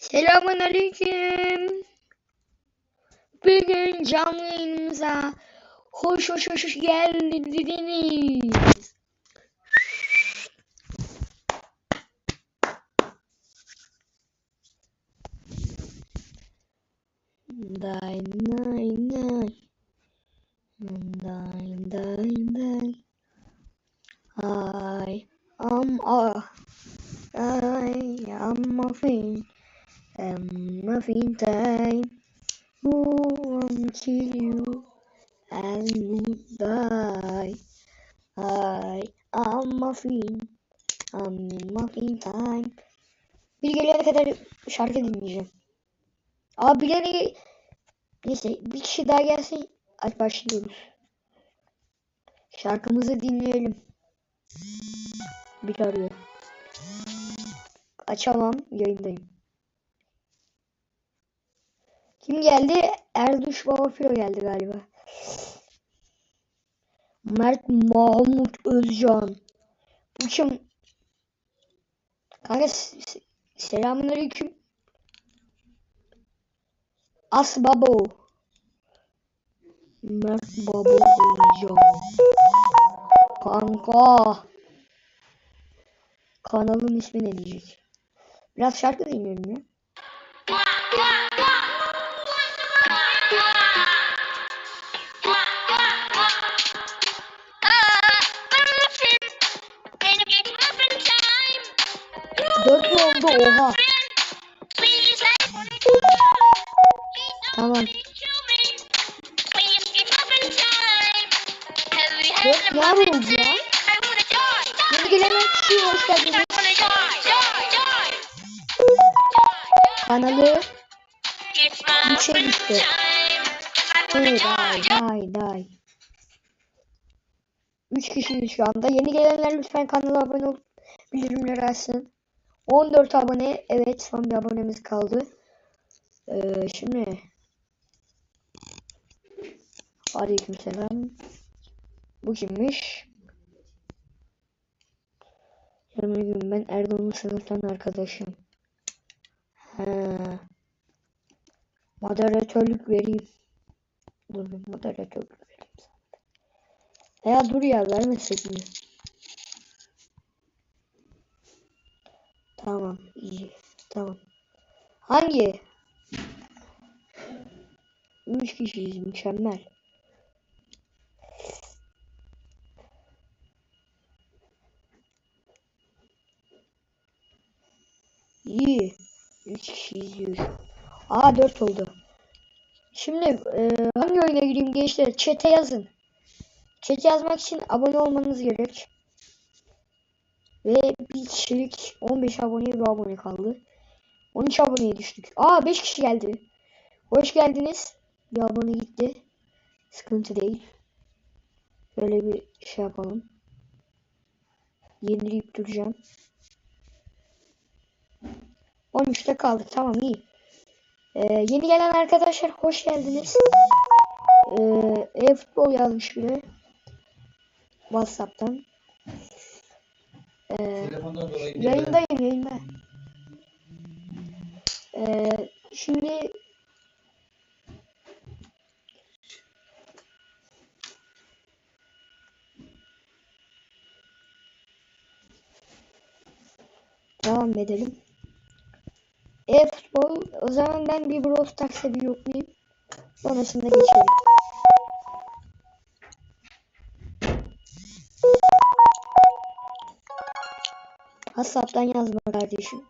Selamun aleyküm. Bugün canlı yayınımıza hoş hoş hoş hoş geldiniz. Day day day. Day day day. I am a I am a fiend. A fiend time. Who won't kill you and die. I am fiend. I'm in my fiend time. Bir gelene kadar şarkı dinleyeceğim. Abi bir Neyse bir kişi daha gelsin. Hadi başlıyoruz. Şarkımızı dinleyelim. Bir arıyor. Açamam yayındayım. Kim geldi? Erduş Baba Filo geldi galiba. Mert Mahmut Özcan. Bu kim? Kanka selamünaleyküm. As Babo. Mert Babo Özcan. Kanka. Kanalın ismi ne diyecek? Biraz şarkı dinleyelim ya. Oldu? Oha. Tamam. Dört ne oldu ya? Yeni gelen kişiye hoş geldiniz. Kanalı üçe düştü. Day day day. Üç kişiyiz şu anda. Yeni gelenler lütfen kanala abone olup bildirimleri açsın. 14 abone. Evet son bir abonemiz kaldı. Ee, şimdi Aleykümselam. Bu kimmiş? Selamünaleyküm ben Erdoğan'ın sınıftan arkadaşım. He. Moderatörlük vereyim. Dur bir moderatörlük vereyim sana. Ya dur ya vermesek mi? Tamam iyi. Tamam. Hangi? Üç kişiyiz mükemmel. İyi. 3 kişi izliyor. Aa 4 oldu. Şimdi e, hangi oyuna gireyim gençler? Chat'e yazın. Chat yazmak için abone olmanız gerek. Ve bir kişilik 15 aboneye bir abone kaldı. 13 aboneye düştük. Aa 5 kişi geldi. Hoş geldiniz. Bir abone gitti. Sıkıntı değil. Böyle bir şey yapalım. Yenileyip duracağım. 13'te kaldık. Tamam iyi. Ee, yeni gelen arkadaşlar hoş geldiniz. Ee, e-futbol yazmış bile. Whatsapp'tan. Ee, yayındayım yayında. Ee, şimdi devam edelim. E-futbol. O zaman ben bir Brawl Stars'a bir yoklayayım. Sonrasında geçelim. Whatsapp'tan yazma kardeşim.